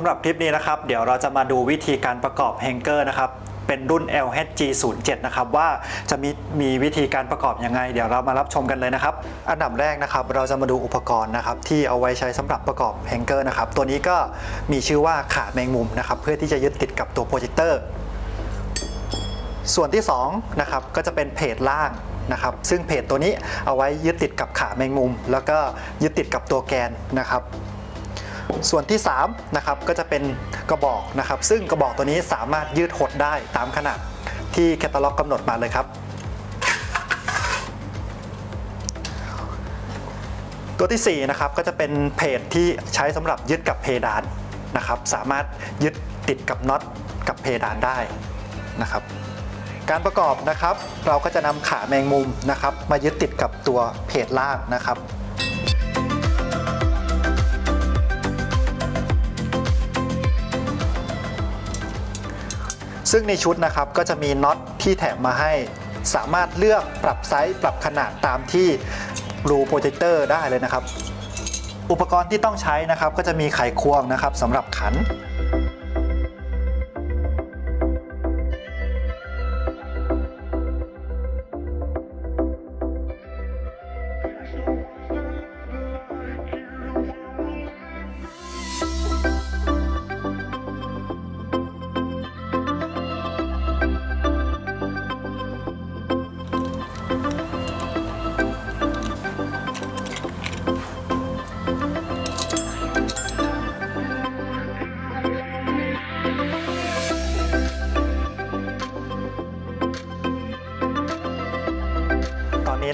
สำหรับคลิปนี้นะครับ เดี๋ยวเราจะมาดูวิธีการประกอบแฮงเกอร์นะครับเป็นรุ่น LHG07 นะครับว่าจะมีมีวิธีการประกอบยังไง เดี๋ยวเรามารับชมกันเลยนะครับ อันดับแรกนะครับ เราจะมาดูอุปกรณ์นะครับ ที่เอาไว้ใช้สำหรับประกอบแฮงเกอร์นะครับ ตัวนี้ก็มีชื่อว่าขาแมงมุมนะครับ เพื่อที่จะยึดติดกับตัวโปรเจคเตอร์ส่วนที่2นะครับก็จะเป็นเพจล่างนะครับ ซึ่งเพจตัวนี้เอาไว้ยึดติดกับขาแมงมุม แล้วก็ยึดติดกับตัวแกนนะครับ ส่วนที่3นะครับก็จะเป็นกระบอกนะครับ ซึ่งกระบอกตัวนี้สามารถยืดหดได้ตามขนาดที่แคตตาล็อกกำหนดมาเลยครับ ตัวที่4นะครับก็จะเป็นเพจที่ใช้สำหรับยึดกับเพดานนะครับ สามารถยึดติดกับน็อตกับเพดานได้นะครับ การประกอบนะครับ เราก็จะนำขาแมงมุมนะครับ มายึดติดกับตัวเพจล่างนะครับ ซึ่งในชุดนะครับก็จะมีน็อตที่แถมมาให้ สามารถเลือกปรับไซส์ปรับขนาดตามที่รูโปรเจคเตอร์ได้เลยนะครับ อุปกรณ์ที่ต้องใช้นะครับก็จะมีไขควงนะครับสำหรับขัน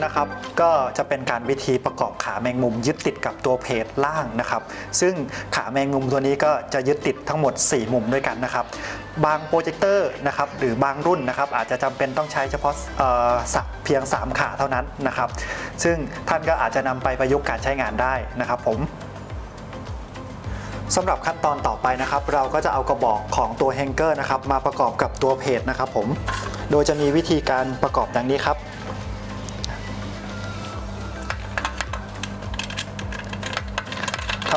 นะครับก็จะเป็นการวิธีประกอบขาแมงมุมยึดติดกับตัวเพจล่างนะครับ ซึ่งขาแมงมุมตัวนี้ก็จะยึดติดทั้งหมด 4 มุมด้วยกันนะครับ บางโปรเจคเตอร์นะครับหรือบางรุ่นนะครับอาจจะจำเป็นต้องใช้เฉพาะสักเพียง 3 ขาเท่านั้นนะครับ ซึ่งท่านก็อาจจะนำไปประยุกต์การใช้งานได้นะครับผมสำหรับขั้นตอนต่อไปนะครับ เราก็จะเอากระบอกของตัวแฮงเกอร์นะครับมาประกอบกับตัวเพจนะครับผม โดยจะมีวิธีการประกอบดังนี้ครับ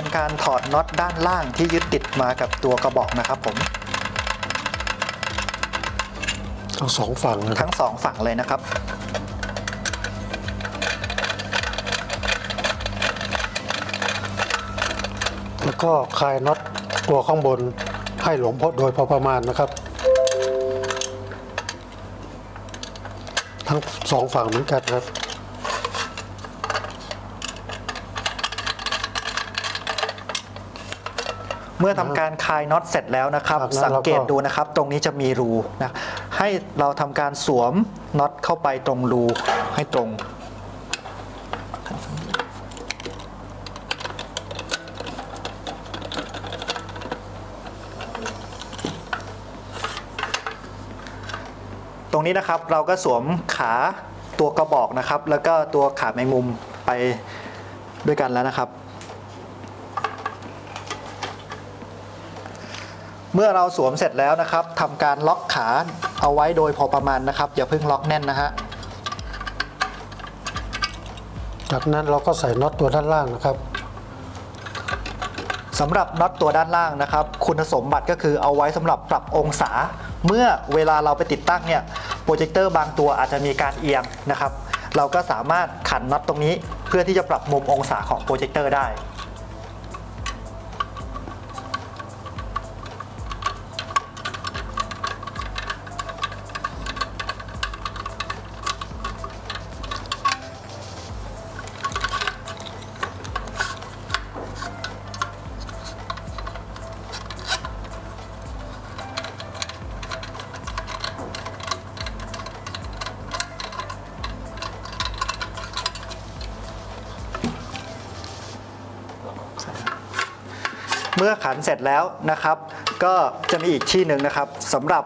ทำการถอดน็อตด้านล่างที่ยึดติดมากับตัวกระบอกนะครับผม ทั้งสองฝั่งนะครับทั้งสองฝั่งเลยนะครับ แล้วก็คลายน็อตตัวข้างบนให้หลวมพอโดยพอประมาณนะครับ ทั้งสองฝั่งเหมือนกันครับ เมื่อทำการคลายน็อตเสร็จแล้วนะครับจากนั้นสังเกตเราก็ ดูนะครับ ตรงนี้จะมีรูนะให้เราทำการสวมน็อตเข้าไปตรงรูให้ตรง ตรงนี้นะครับเราก็สวมขาตัวกระบอกนะครับ แล้วก็ตัวขาแมงมุมไปด้วยกันแล้วนะครับ เมื่อเราสวมเสร็จแล้วนะครับทำการล็อกขาเอาไว้โดยพอประมาณนะครับ อย่าเพิ่งล็อกแน่นนะฮะจากนั้นเราก็ใส่น็อตตัวด้านล่างนะครับสำหรับน็อตตัวด้านล่างนะครับ คุณสมบัติก็คือเอาไว้สำหรับปรับองศา เมื่อเวลาเราไปติดตั้งเนี่ยโปรเจคเตอร์บางตัวอาจจะมีการเอียงนะครับ เราก็สามารถขันน็อตตรงนี้ เพื่อที่จะปรับมุมองศาของโปรเจคเตอร์ได้ เมื่อขันเสร็จแล้วนะครับ ก็จะมีอีกที่หนึ่งนะครับสำหรับ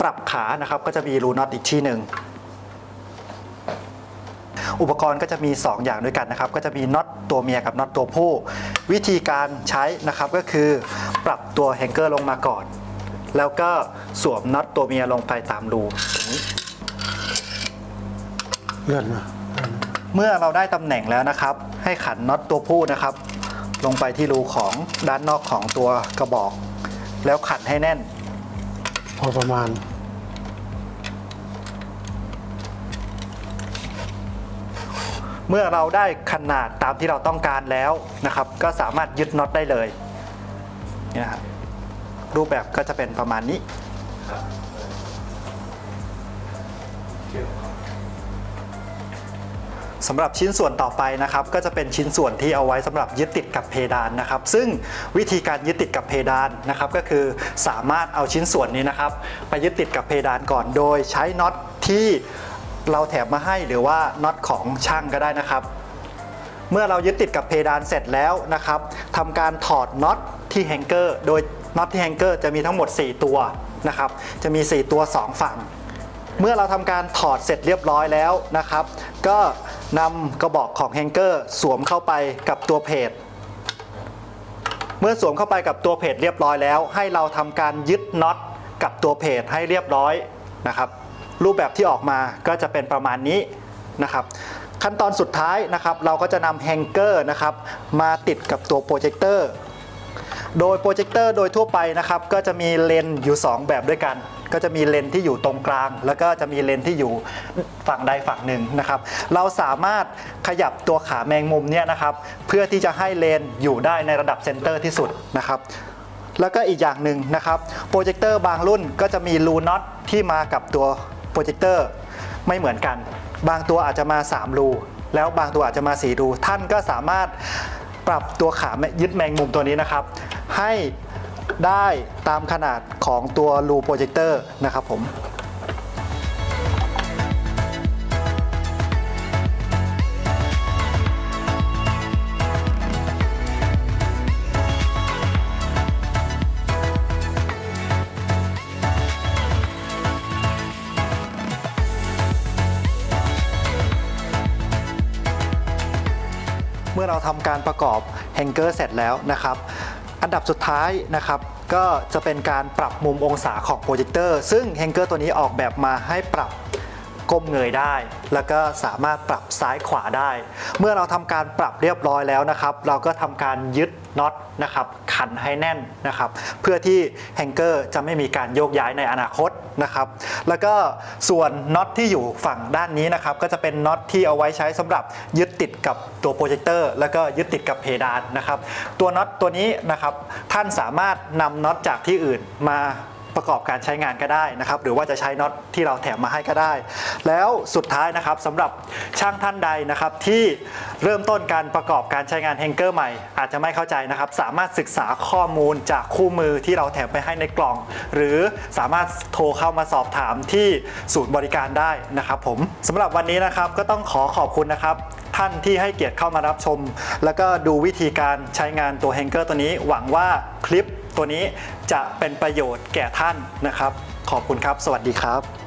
ปรับขานะครับ ก็จะมีรูน็อตอีกที่หนึ่งอุปกรณ์ก็จะมี 2 อย่างด้วยกันนะครับ ก็จะมีน็อตตัวเมียกับน็อตตัวผู้ วิธีการใช้นะครับก็คือปรับตัวแฮงเกอร์ลงมาก่อน แล้วก็สวมน็อตตัวเมียลงไปตามรูอย่างนี้เลื่อนมาเมื่อเราได้ตำแหน่งแล้วนะครับ ให้ขันน็อตตัวผู้นะครับ ลงไปที่รูของด้านนอกของตัวกระบอก แล้วขัดให้แน่น พอประมาณ เมื่อเราได้ขนาดตามที่เราต้องการแล้วนะครับ ก็สามารถยึดน็อตได้เลยเนี่ยครับรูปแบบก็จะเป็นประมาณนี้ สำหรับชิ้นส่วนต่อไปนะครับก็จะเป็นชิ้นส่วนที่เอาไว้สำหรับยึดติดกับเพดานนะครับ ซึ่งวิธีการยึดติดกับเพดานนะครับ ก็คือสามารถเอาชิ้นส่วนนี้นะครับ ไปยึดติดกับเพดานก่อนโดยใช้น็อตที่เราแถมมาให้หรือว่าน็อตของช่างก็ได้นะครับ เมื่อเรายึดติดกับเพดานเสร็จแล้วนะครับทำการถอดน็อตที่แฮงเกอร์โดยน็อตที่แฮงเกอร์จะมีทั้งหมด 4 ตัวนะครับ จะมี 4 ตัว 2 ฝั่ง เมื่อเราทำการถอดเสร็จเรียบร้อยแล้วนะครับ ก็ นำกระบอกของแฮงเกอร์สวมเข้าไปกับตัวเพจ เมื่อสวมเข้าไปกับตัวเพจเรียบร้อยแล้ว ให้เราทำการยึดน็อตกับตัวเพจให้เรียบร้อยนะครับ รูปแบบที่ออกมาก็จะเป็นประมาณนี้นะครับขั้นตอนสุดท้ายนะครับ เราก็จะนำแฮงเกอร์นะครับมาติดกับตัวโปรเจคเตอร์ โดยโปรเจคเตอร์โดยทั่วไปนะครับก็จะมีเลนอยู่ 2 แบบด้วยกัน ก็จะมีเลนที่อยู่ตรงกลาง แล้วก็จะมีเลนที่อยู่ฝั่งใดฝั่งหนึ่งนะครับ เราสามารถขยับตัวขาแมงมุมเนี่ยนะครับ เพื่อที่จะให้เลนอยู่ได้ในระดับเซนเตอร์ที่สุดนะครับแล้วก็อีกอย่างหนึ่งนะครับโปรเจคเตอร์บางรุ่นก็จะมีรูน็อตที่มากับตัวโปรเจคเตอร์ไม่เหมือนกัน บางตัวอาจจะมา 3 รู แล้วบางตัวอาจจะมา 4 รู ท่านก็สามารถ ปรับตัวขายึดแมงมุมตัวนี้นะครับ ให้ได้ตามขนาดของตัวรูโปรเจคเตอร์นะครับผม ทำการประกอบแฮงเกอร์เสร็จแล้วนะครับ อันดับสุดท้ายนะครับก็จะเป็นการปรับมุมองศาของโปรเจคเตอร์ซึ่งแฮงเกอร์ตัวนี้ออกแบบมาให้ปรับ ก้มเงยได้ แล้วก็สามารถปรับซ้ายขวาได้ เมื่อเราทำการปรับเรียบร้อยแล้วนะครับ เราก็ทำการยึดน็อตนะครับขันให้แน่นนะครับ เพื่อที่แฮงเกอร์จะไม่มีการโยกย้ายในอนาคตนะครับ แล้วก็ส่วนน็อตที่อยู่ฝั่งด้านนี้นะครับ ก็จะเป็นน็อตที่เอาไว้ใช้สำหรับยึดติดกับตัวโปรเจคเตอร์แล้วก็ยึดติดกับเพดานนะครับ ตัวน็อตตัวนี้นะครับ ท่านสามารถนำน็อตจากที่อื่นมา ประกอบการใช้งานก็ได้นะครับ หรือว่าจะใช้น็อตที่เราแถมมาให้ก็ได้ แล้วสุดท้ายนะครับสำหรับช่างท่านใดนะครับที่เริ่มต้นการประกอบการใช้งานแฮงเกอร์ใหม่ อาจจะไม่เข้าใจนะครับ สามารถศึกษาข้อมูลจากคู่มือที่เราแถมไปให้ในกล่อง หรือสามารถโทรเข้ามาสอบถามที่ศูนย์บริการได้นะครับ ผมสำหรับวันนี้นะครับก็ต้องขอขอบคุณนะครับท่านที่ให้เกียรติเข้ามารับชม แล้วก็ดูวิธีการใช้งานตัวแฮงเกอร์ตัวนี้ หวังว่าคลิป ตัวนี้จะเป็นประโยชน์แก่ท่านนะครับ ขอบคุณครับ สวัสดีครับ